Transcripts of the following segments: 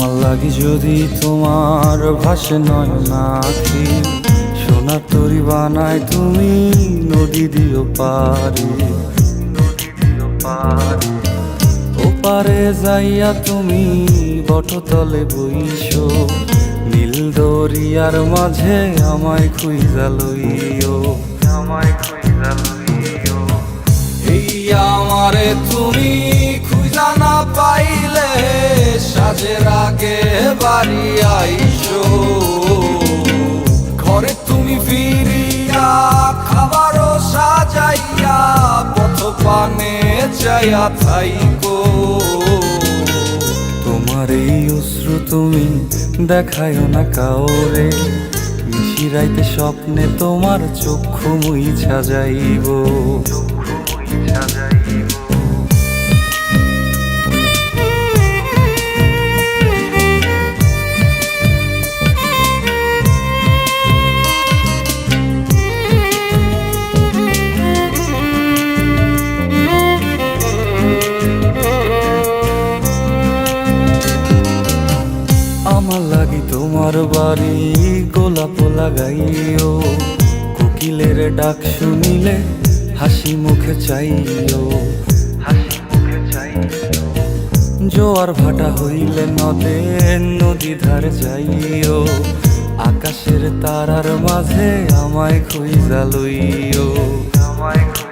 রাগ যদি তোমার ভাসে নয় নাকি সোনা তরি বানায় তুমি নদী দিও পারি ওপারে যাইয়া তুমি বটতলে বইছো নীল দরিয়ার মাঝে আমায় খুইজা লইও, আমায় খুইজা লইও। এই আমারে তুমি সাজের আগে বাড়ি আইসো। ঘরে তুমি ফিরিয়া খাবারও সাজাইয়া পথ পানে চাইয়া থাইকো। তোমার এই অশ্রু তুমি দেখায় না কাউরে, মিশিরাইতে স্বপ্নে তোমার চক্ষু মুইছা যাইব তোমার বাড়ি গোলাপ লাগাইও। কোকিলের ডাক শুনিলে হাসি মুখে চাইও। হাসি মুখে চাইও। জোয়ার ভাটা হইলে নদে, নদী ধারে যাইও। আকাশের তারার মাঝে আমায় খুঁজা লইও। আমায়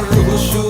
আমার রূহ শুধু